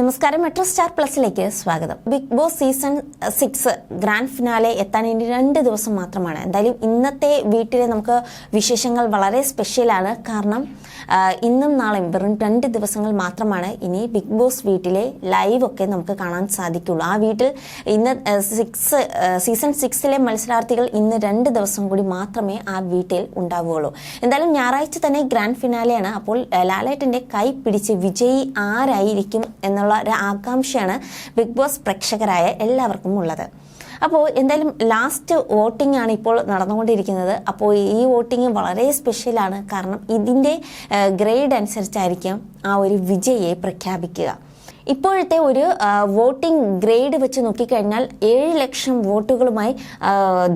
നമസ്കാരം. Metro star പ്ലസിലേക്ക് സ്വാഗതം. Bigg Boss season six grand finale എത്താൻ ഇനി രണ്ട് ദിവസം മാത്രമാണ്. എന്തായാലും ഇന്നത്തെ വീട്ടിലെ നമുക്ക് വിശേഷങ്ങൾ വളരെ സ്പെഷ്യലാണ് കാരണം ഇന്നും നാളെയും വെറും രണ്ട് ദിവസങ്ങൾ മാത്രമാണ് ഇനി ബിഗ് ബോസ് വീട്ടിലെ ലൈവ് ഒക്കെ നമുക്ക് കാണാൻ സാധിക്കുള്ളൂ. ആ വീട്ടിൽ ഇന്ന് സിക്സ് സീസൺ സിക്സിലെ മത്സരാർത്ഥികൾ ഇന്ന് രണ്ട് ദിവസം കൂടി മാത്രമേ ആ വീട്ടിൽ ഉണ്ടാവുകയുള്ളൂ. എന്തായാലും ഞായറാഴ്ച തന്നെ ഗ്രാൻഡ് ഫിനാലെയാണ് അപ്പോൾ ലാലേട്ടന്റെ കൈ പിടിച്ച് വിജയി ആരായിരിക്കും എന്നുള്ള ഒരു ആകാംക്ഷയാണ് ബിഗ് ബോസ് പ്രേക്ഷകരായ എല്ലാവർക്കും ഉള്ളത്. അപ്പോൾ എന്തായാലും ലാസ്റ്റ് വോട്ടിംഗ് ആണ് ഇപ്പോൾ നടന്നുകൊണ്ടിരിക്കുന്നത്. അപ്പോൾ ഈ വോട്ടിംഗ് വളരെ സ്പെഷ്യലാണ് കാരണം ഇതിന്റെ ഗ്രേഡ് അനുസരിച്ചായിരിക്കും ആ ഒരു വിജയെ പ്രഖ്യാപിക്കുക. ഇപ്പോഴത്തെ ഒരു വോട്ടിംഗ് ഗ്രേഡ് വെച്ച് നോക്കിക്കഴിഞ്ഞാൽ ഏഴ് ലക്ഷം വോട്ടുകളുമായി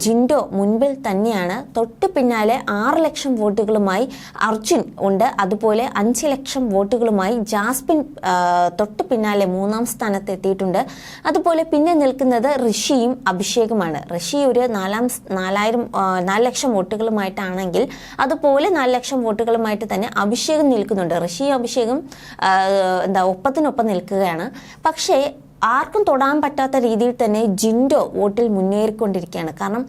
ജിൻഡോ മുൻപിൽ തന്നെയാണ്. തൊട്ട് പിന്നാലെ ആറ് ലക്ഷം വോട്ടുകളുമായി അർജുൻ ഉണ്ട്. അതുപോലെ അഞ്ച് ലക്ഷം വോട്ടുകളുമായി ജാസ്മിൻ തൊട്ട് പിന്നാലെ മൂന്നാം സ്ഥാനത്ത് എത്തിയിട്ടുണ്ട്. അതുപോലെ പിന്നെ നിൽക്കുന്നത് ഋഷിയും അഭിഷേകുമാണ്. ഋഷി ഒരു നാലാം നാലായിരം നാല് ലക്ഷം വോട്ടുകളുമായിട്ടാണെങ്കിൽ അതുപോലെ നാല് ലക്ഷം വോട്ടുകളുമായിട്ട് തന്നെ അഭിഷേകം നിൽക്കുന്നുണ്ട്. ഋഷിയും അഭിഷേകും എന്താ ഒപ്പത്തിനൊപ്പം നിൽക്കുകയാണ് പക്ഷേ ആർക്കും തൊടാൻ പറ്റാത്ത രീതിയിൽ തന്നെ ജിൻഡോ വോട്ടിൽ മുന്നേറിക്കൊണ്ടിരിക്കുകയാണ്. കാരണം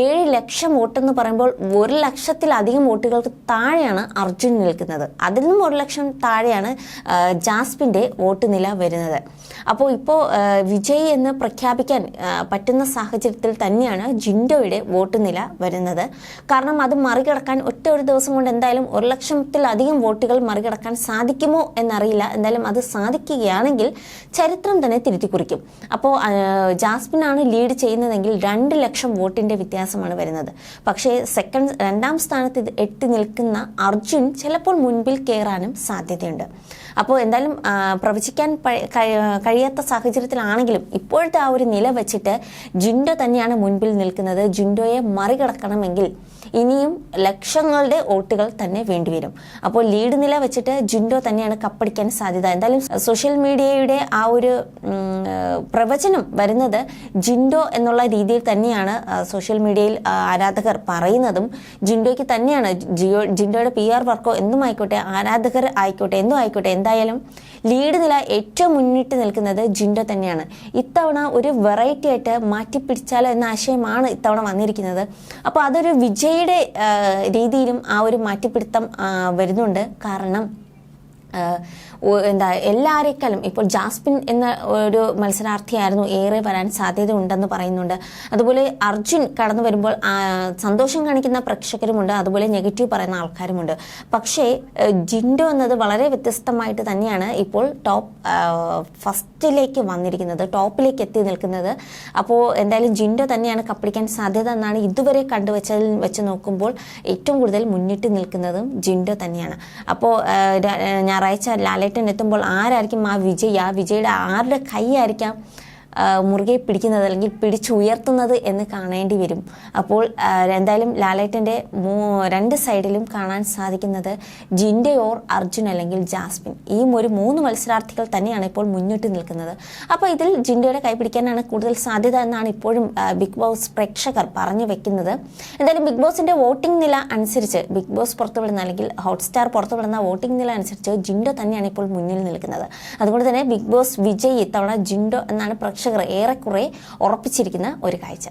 ഏഴ് ലക്ഷം വോട്ടെന്ന് പറയുമ്പോൾ ഒരു ലക്ഷത്തിലധികം വോട്ടുകൾക്ക് താഴെയാണ് അർജുൻ നിൽക്കുന്നത്. അതിൽ നിന്നും ഒരു ലക്ഷം താഴെയാണ് ജാസ്പിന്റെ വോട്ട് നില വരുന്നത്. അപ്പോൾ ഇപ്പോൾ വിജയ് എന്ന് പ്രഖ്യാപിക്കാൻ പറ്റുന്ന സാഹചര്യത്തിൽ തന്നെയാണ് ജിൻഡോയുടെ വോട്ട് നില വരുന്നത്. കാരണം അത് മറികടക്കാൻ ഒറ്റ ഒരു ദിവസം കൊണ്ട് എന്തായാലും ഒരു ലക്ഷത്തിലധികം വോട്ടുകൾ മറികടക്കാൻ സാധിക്കുമോ എന്നറിയില്ല. എന്തായാലും അത് സാധിക്കുകയാണെങ്കിൽ ചരിത്രം തന്നെ തിരുത്തി കുറിക്കും അപ്പോൾ ജാസ്മിനാണ് ലീഡ് ചെയ്യുന്നതെങ്കിൽ രണ്ട് ലക്ഷം വോട്ടിന്റെ വ്യത്യാസമാണ് വരുന്നത്. പക്ഷേ സെക്കൻഡ് രണ്ടാം സ്ഥാനത്ത് എട്ടി നിൽക്കുന്ന അർജുൻ ചിലപ്പോൾ മുൻപിൽ കയറാനും സാധ്യതയുണ്ട്. അപ്പോൾ എന്തായാലും പ്രവചിക്കാൻ കഴിയാത്ത സാഹചര്യത്തിലാണെങ്കിലും ഇപ്പോഴത്തെ ആ ഒരു നില വെച്ചിട്ട് ജിൻഡോ തന്നെയാണ് മുൻപിൽ നിൽക്കുന്നത്. ജിൻഡോയെ മറികടക്കണമെങ്കിൽ ഇനിയും ലക്ഷങ്ങളുടെ വോട്ടുകൾ തന്നെ വേണ്ടിവരും. അപ്പോൾ ലീഡ് നില വെച്ചിട്ട് ജിൻഡോ തന്നെയാണ് കപ്പടിക്കാൻ സാധ്യത. എന്തായാലും സോഷ്യൽ മീഡിയയുടെ ആ ഒരു പ്രവചനം വരുന്നത് ജിൻഡോ എന്നുള്ള രീതിയിൽ തന്നെയാണ് സോഷ്യൽ മീഡിയയിൽ ആരാധകർ പറയുന്നതും. ജിൻഡോയ്ക്ക് തന്നെയാണ് ജിയോ ജിൻഡോയുടെ പി ആർ വർക്കോ എന്തും ആയിക്കോട്ടെ ആരാധകർ ആയിക്കോട്ടെ എന്തും ആയിക്കോട്ടെ എന്തായാലും ലീഡ് നില ഏറ്റവും മുന്നിട്ട് നിൽക്കുന്നത് ജിൻഡോ തന്നെയാണ്. ഇത്തവണ ഒരു വെറൈറ്റി ആയിട്ട് മാറ്റിപ്പിടിച്ചാലോ എന്ന ആശയമാണ് ഇത്തവണ വന്നിരിക്കുന്നത്. അപ്പോൾ അതൊരു വിജയുടെ ആ, രീതിയിലും ആ ഒരു മാറ്റിപ്പിടുത്തം വരുന്നുണ്ട്. കാരണം എന്താ എല്ലാരേക്കാളും ഇപ്പോൾ ജാസ്മിൻ എന്ന ഒരു മത്സരാർത്ഥിയായിരുന്നു ഏറെ വരാൻ സാധ്യത ഉണ്ടെന്ന് പറയുന്നുണ്ട്. അതുപോലെ അർജുൻ കടന്നു വരുമ്പോൾ സന്തോഷം കാണിക്കുന്ന പ്രേക്ഷകരുമുണ്ട് അതുപോലെ നെഗറ്റീവ് പറയുന്ന ആൾക്കാരുമുണ്ട്. പക്ഷേ ജിൻഡോ എന്നത് വളരെ വ്യത്യസ്തമായിട്ട് തന്നെയാണ് ഇപ്പോൾ ടോപ്പ് ഫസ്റ്റിലേക്ക് വന്നിരിക്കുന്നത് ടോപ്പിലേക്ക് എത്തി നിൽക്കുന്നത്. അപ്പോൾ എന്തായാലും ജിൻഡോ തന്നെയാണ് കപ്പിടിക്കാൻ സാധ്യത എന്നാണ് ഇതുവരെ കണ്ടുവച്ചതിൽ വെച്ച് നോക്കുമ്പോൾ ഏറ്റവും കൂടുതൽ മുന്നിട്ട് നിൽക്കുന്നതും ജിൻഡോ തന്നെയാണ്. അപ്പോൾ ര- ഞായറാഴ്ച ലാലേട്ടൻ എത്തുമ്പോൾ ആരായിരിക്കും ആ വിജയ്? ആ വിജയുടെ ആരുടെ കൈയായിരിക്കാം ആ, മുറുകെ പിടിക്കുന്നത് അല്ലെങ്കിൽ പിടിച്ചുയർത്തുന്നത് എന്ന് കാണേണ്ടി വരും. അപ്പോൾ എന്തായാലും ലാലേട്ടന്റെ രണ്ട് സൈഡിലും കാണാൻ സാധിക്കുന്നത് ജിൻഡെ ഓർ അർജുൻ അല്ലെങ്കിൽ ജാസ്മിൻ. ഈ ഒരു മൂന്ന് മത്സരാർത്ഥികൾ തന്നെയാണ് ഇപ്പോൾ മുന്നിട്ട് നിൽക്കുന്നത്. അപ്പോൾ ഇതിൽ ജിൻഡയുടെ കൈ പിടിക്കാനാണ് കൂടുതൽ സാധ്യത എന്നാണ് ഇപ്പോഴും ബിഗ് ബോസ് പ്രേക്ഷകർ പറഞ്ഞു വെക്കുന്നത്. എന്തായാലും ബിഗ് ബോസിന്റെ വോട്ടിംഗ് നില അനുസരിച്ച് ബിഗ് ബോസ് പുറത്തുവിടുന്ന അല്ലെങ്കിൽ ഹോട്ട്സ്റ്റാർ പുറത്തുവിടുന്ന വോട്ടിംഗ് നില അനുസരിച്ച് ജിൻഡോ തന്നെയാണ് ഇപ്പോൾ മുന്നിൽ നിൽക്കുന്നത്. അതുകൊണ്ട് തന്നെ ബിഗ് ബോസ് വിജയി ഇത്തവണ ജിൻഡോ എന്നാണ് പ്രേക്ഷകർ ഏറെക്കുറെ ഉറപ്പിച്ചിരിക്കുന്ന ഒരു കാഴ്ച.